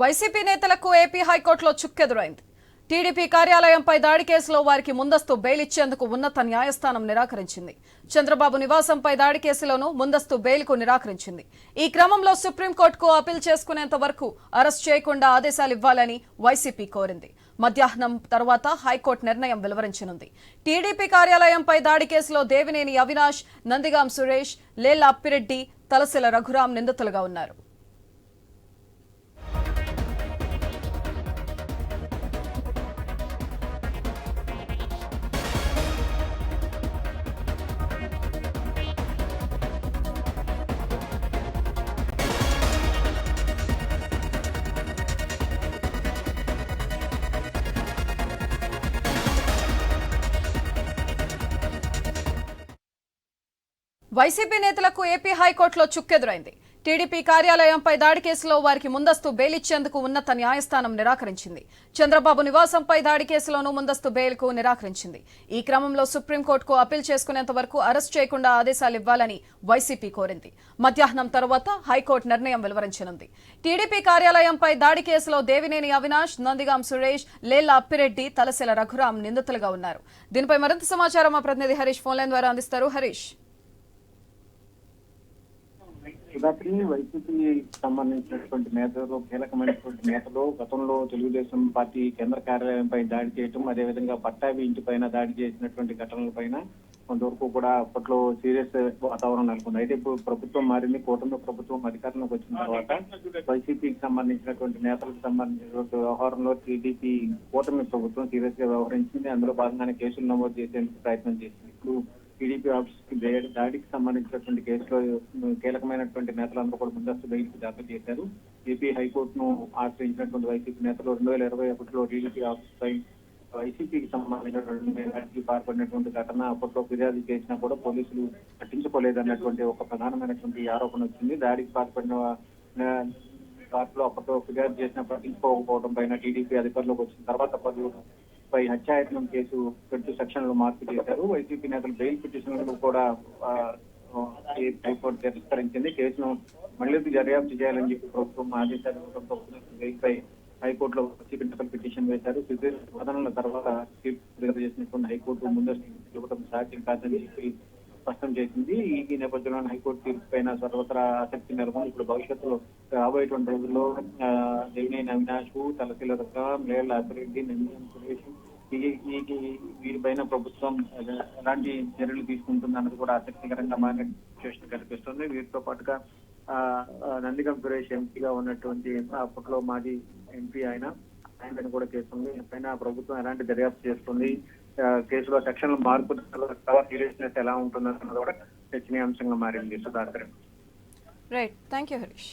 YCP నేతలకు AP హైకోర్టులో చుక్కెదురైంది. TDP కార్యాలయంపై దాడి కేసులో వారికి ముందస్తు బెయిల్ ఇచ్చేందుకు ఉన్నత న్యాయస్థానం నిరాకరించింది. చంద్రబాబు నివాసంపై దాడి కేసులోనూ ముందస్తు బెయిల్కు నిరాకరించింది. ఈ క్రమంలో సుప్రీంకోర్టుకు అప్పీల్ చేసుకునేంత వరకు అరెస్ట్ చేయకుండా ఆదేశాలు ఇవ్వాలని వైసీపీ కోరింది. మధ్యాహ్నం తర్వాత హైకోర్టు నిర్ణయం వెలువరించనుంది. టీడీపీ కార్యాలయంపై దాడి కేసులో దేవినేని అవినాష్ నందిగాం సురేష్ లేళ్ళ అప్పిరెడ్డి తలసిల రఘురాం నిందితులుగా ఉన్నారు. వైసీపీ నేతలకు ఏపీ హైకోర్టులో చుక్కెదురైంది. టీడీపీ కార్యాలయంపై దాడి కేసులో వారికి ముందస్తు బెయిల్ ఇచ్చేందుకు ఉన్నత న్యాయస్థానం నిరాకరించింది. చంద్రబాబు నివాసంపై దాడి కేసులోనూ ముందస్తు బెయిల్కు నిరాకరించింది. ఈ క్రమంలో సుప్రీంకోర్టుకు అప్పీల్ చేసుకునేంత వరకు అరెస్ట్ చేయకుండా ఆదేశాలు ఇవ్వాలని వైసీపీ కోరింది. మధ్యాహ్నం తర్వాత హైకోర్టు నిర్ణయం వెలువరించనుంది. టీడీపీ కార్యాలయంపై దాడి కేసులో దేవినేని అవినాష్ నందిగాం సురేష్ లేళ్ళ అప్పిరెడ్డి తలసిల రఘురాం నిందితులుగా ఉన్నారు. దీనిపై మరింత సమాచారం మా ప్రతినిధి హరీష్ ఫోన్లైన్ ద్వారా అందిస్తారు. హరీష్. సుధాకరి వైసీపీ సంబంధించినటువంటి నేతలు కీలకమైనటువంటి నేతలు గతంలో తెలుగుదేశం పార్టీ కేంద్ర కార్యాలయంపై దాడి చేయటం అదేవిధంగా పట్టాభి ఇంటిపైన దాడి చేసినటువంటి ఘటనలపైన కొంతవరకు కూడా అప్పట్లో సీరియస్ వాతావరణం నెలకొంది. అయితే ఇప్పుడు ప్రభుత్వం మారింది కూటమి ప్రభుత్వం అధికారంలోకి వచ్చిన తర్వాత వైసీపీకి సంబంధించినటువంటి నేతలకు సంబంధించినటువంటి వ్యవహారంలో టీడీపీ కూటమి ప్రభుత్వం సీరియస్గా వ్యవహరించింది. అందులో భాగంగానే కేసులు నమోదు చేసేందుకు ప్రయత్నం చేసింది. ఇప్పుడు టీడీపీ ఆఫీస్కి దాడికి సంబంధించినటువంటి కేసులో కీలకమైనటువంటి నేతలందరూ కూడా ముందస్తు బెయిల్కి దాఖలు చేశారు. ఏపీ హైకోర్టును ఆశ్రయించినటువంటి వైసీపీ నేతలు రెండు వేల ఇరవై ఒకటిలో టీడీపీ ఆఫీస్ పై వైసీపీకి సంబంధించినటువంటి దాడికి పాల్పడినటువంటి ఘటన అప్పట్లో ఫిర్యాదు చేసినా కూడా పోలీసులు పట్టించుకోలేదన్నటువంటి ఒక ప్రధానమైనటువంటి ఆరోపణ వచ్చింది. దాడికి పాల్పడిన వాటిలో అప్పట్లో ఫిర్యాదు చేసినా పట్టించుకోకపోవడం పైన టీడీపీ అధికారులకు వచ్చిన తర్వాత పలువురు పై హత్యాయత్నం కేసు సెక్షన్లో మార్పు చేశారు. వైసీపీ నేతలు బెయిల్ పిటిషన్లను కూడా హైకోర్టు తిరస్కరించింది. కేసును మళ్ళీ దర్యాప్తు చేయాలని చెప్పి ప్రభుత్వం ఆదేశాలు ఇవ్వడంతో బెయిల్ పై హైకోర్టులో వైసీపీ నేతలు పిటిషన్ వేశారు. సుదీర్ఘ వాదనల తర్వాత తీర్పు విడుదల చేసినటువంటి హైకోర్టు ముందస్తు ఇవ్వడం సాధ్యం కాదని చెప్పి స్పష్టం చేసింది. ఈ నేపథ్యంలోని నేపథ్యంలో హైకోర్టు తీర్పు పైన సర్వత్రా ఆసక్తి నెలకొని ఇప్పుడు భవిష్యత్తులో రాబోయేటువంటి రోజుల్లో దేవినేని అవినాష్ తలశీల రకం లేళ్ళ అభివృద్ధి నందిగం సురేష్ ఈ ఈ వీరిపైన ప్రభుత్వం ఎలాంటి చర్యలు తీసుకుంటుంది అన్నది కూడా ఆసక్తికరంగా మారిన సిచ్యువేషన్ కనిపిస్తుంది. వీరితో పాటుగా ఆ, ఆ, నందిగం సురేష్ ఎంపీగా ఉన్నటువంటి అప్పట్లో మాజీ ఎంపీ ఆయన ఆయన కూడా కేసు ఉంది పైన ప్రభుత్వం ఎలాంటి దర్యాప్తు చేస్తుంది? కేసులో సెక్షన్లు మార్పు సీరియస్నెస్ ఎలా ఉంటుందన్నది కూడా చర్చనీయాంశంగా మారింది Sudhakar. Right thank you Harish